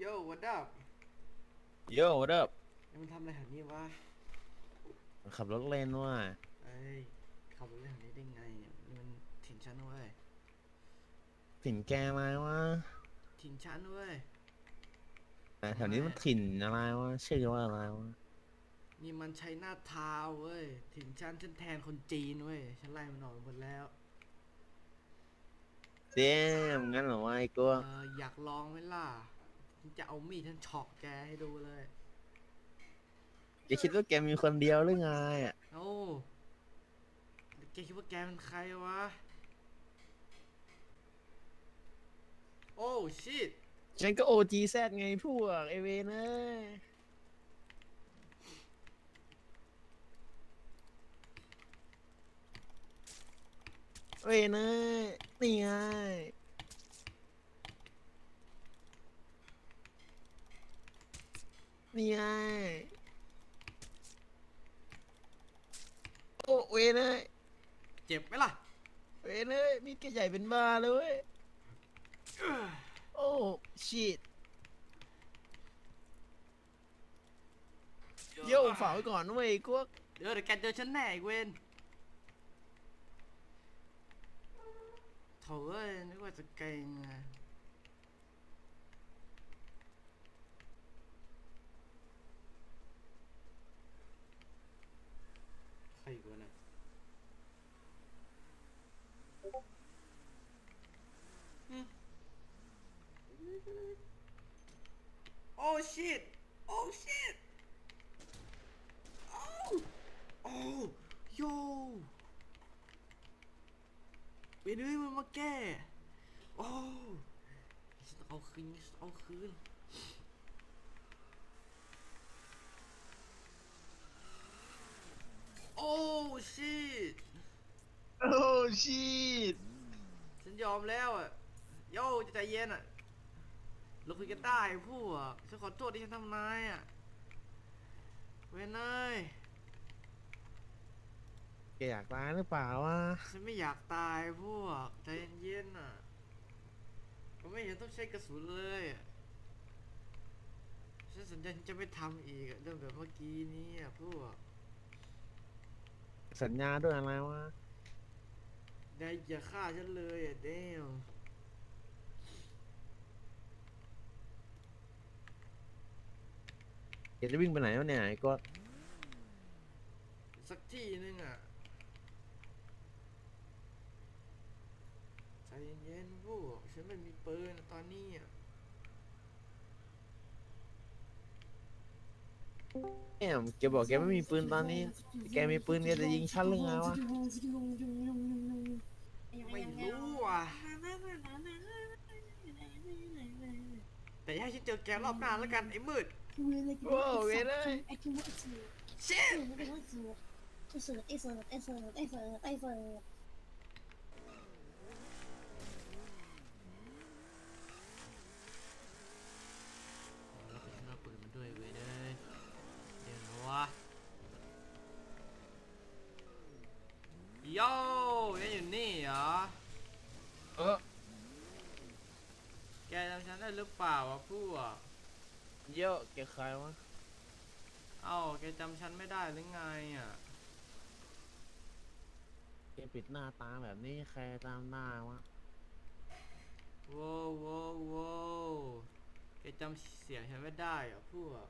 โย่วัดดับโย่เด้อมันทำอะไรแถวนี้วะขับรถเล่นว่ะเอ้ยขับรถเล่นแถวนี้ได้ไงเนี่ยนี่มันถิ่นฉันเว้ยถิ่นแกอะไรวะถิ่นฉันเว้ยแต่แถวนี้มันถิ่นอะไรวะชื่อว่าอะไรวะนี่มันใช้หน้าทาวน์เว้ยถิ่นฉันฉันแทนคนจีนเว้ยฉันไล่มันออกไปหมดแล้วเจ๊มงั้นเหรอวะไอ้กวเอออยากลองไหมล่ะฉัน จะเอามีดฉันเฉาะแกให้ดูเลย แกคิดว่าแกมีคนเดียวหรือไงอะ โอ้แกคิดว่าแกเป็นใครวะ โอ้ชิตฉันก็โอจีแซดไงพวกไอเวนเอ้ยเวนเอ้ยนี่ไงนี่ไงโอ้เวนเอ้ย เจ็บไหมล่ะ เวนเอ้ย มีดแกใหญ่เป็นบ้าเลยเว้ยโอ้ชิตโย่ฝากไว้ก่อนเว้ยกวกเดี๋ยวเดี๋ยวแกเจอฉันแน่ไอ้เวนโถ่เอ้ยนึกว่าจะเก่งอะใครอีกวะเนี่ยอืม โอ้ชิตโอ้ชิตโอ้โอ้โยไปด้วยมันมาแก้ โอ้ฉันเอาคืนฉันเอาคืนโอ้ชิตโอ้ชิตฉันยอมแล้วอะโย่ใจเย็นอะ เราคุยกันได้พวกฉันขอโทษที่ฉันทำนายอะ เว้นเอ้ยแกอยากตายหรือเปล่าวะฉันไม่อยากตายพวกใจเย็นๆน่ะผมไม่เห็นต้องใช้กระสุนเลยอะฉันสัญญาฉันจะไม่ทำอีกอะเรื่องแบบเมื่อกี้นี้อะพวกสัญญาด้วยอะไรวะ ได้อย่าฆ่าฉันเลยอะเดม แก จะวิ่งไปไหนวะเนี่ยไอ้กวกสักที่นึงอะใจเย็นๆพวกฉันไม่มีปืนตอนนี้อะแอมแกบอกแกไม่มีปืนตอนนี้ แกมีปืนแกจะยิงฉันหรือไงวะ ไม่รู้อะ แต่อย่าให้ฉันเจอแกรอบหน้าแล้วกันไอ้มืด โอ้เว้ยเลยเช่นไอ้เสิร์ฟไอ้เสิร์ฟไอ้เสิร์ฟไอ้เสิร์ฟไอ้เสิร์ฟแล้วก็ฉันเอาปืนมาด้วยเว้ยเลยเดี๋ยวนะวะโย่ยังอยู่นี่เหรอ เออ แกจำฉันได้หรือเปล่าวะพวก เยอะแกใครวะเอ้าแกจำฉันไม่ได้หรือไงอะ แกปิดหน้าตาแบบนี้ใครตามหน้าวะโว้วโว้วโว้วแกจำเสียงฉันไม่ได้เหรอะพวก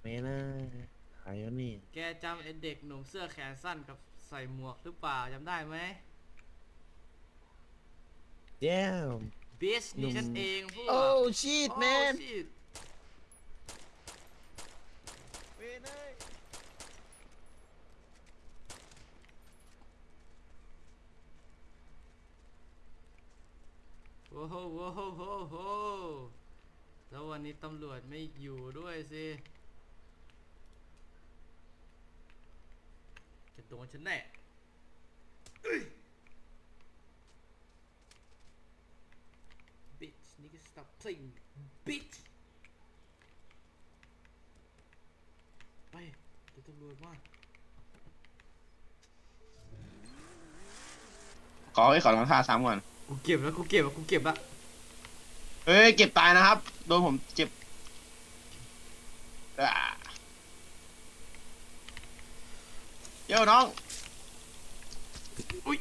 ไม่นะใครวะนี่แกจำไอเด็กหนุ่มเสื้อแขนสั้นกับใส่หมวกหรือเปล่าจำได้ไหมเจ้ม บิชหนุ่นี่มฉันเองพวกโอ้ชีตแมนโอ้ shit เว้ยเลยโอ้โหโอ้โหโอ้โหแล้ววันนี้ตำรวจไม่อยู่ด้วยสิจะโดนฉันแน่ สิ่งบิชไปเดตำรวจมาขอให้ขอรองเท้าซ้ำก่อน กูเก็บแล้วกูเก็บแล้วกูเก็บแล้วเฮ้ย เก็บตายนะครับ โดนผมเจ็บอ่าเย้น้อง อุ้ย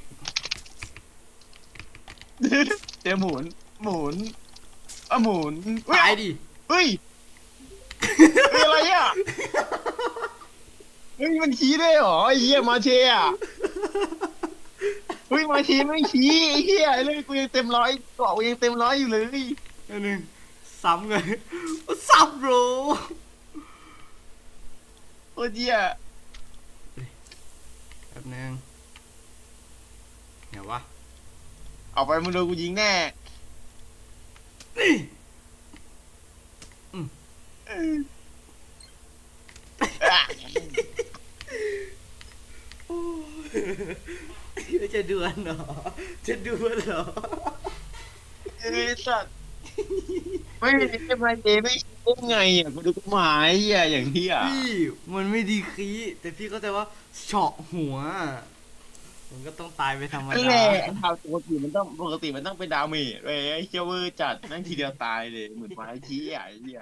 เจอหมุนหมุน อะหมุนเฮ้ยตายดิเฮ้ยเฮ้ยอะไรอะเฮ้ยมันชี้ได้เหรอไอ้เหี้ยมาเชียอะเฮ้ยมาเชียไม่ชี้ไอ้เหี้ยเลยกูยังเต็มร้อยเกาะกูยังเต็มร้อยอยู่เลยอันหนึ่งซ้ำไงซ้ำโบรโอ้เหี้ยแป๊บนึงเดี๋ยววะเอาไปมึงโดนกูยิงแน่นี่อะ จะดวลเหรอ จะดวลเหรอเอ้ยสัตว์ไม่ไม่มาเจไม่ชี้ได้ไงอะกูดูกฎหมายเหี้ยอย่างเหี้ยพี่ มันไม่ดีคีแต่พี่เข้าใจว่าเฉาะหัว มันก็ต้องตายไปธรรมนั่นดาแหละข่าวปกติมันต้องปกติมันต้องเป็นดาเมจเว้ยไอ้เจ้าเวอร์จัดนั่งทีเดียวตายเลยเหมือนไม้ชี้อะไอ้เหี้ย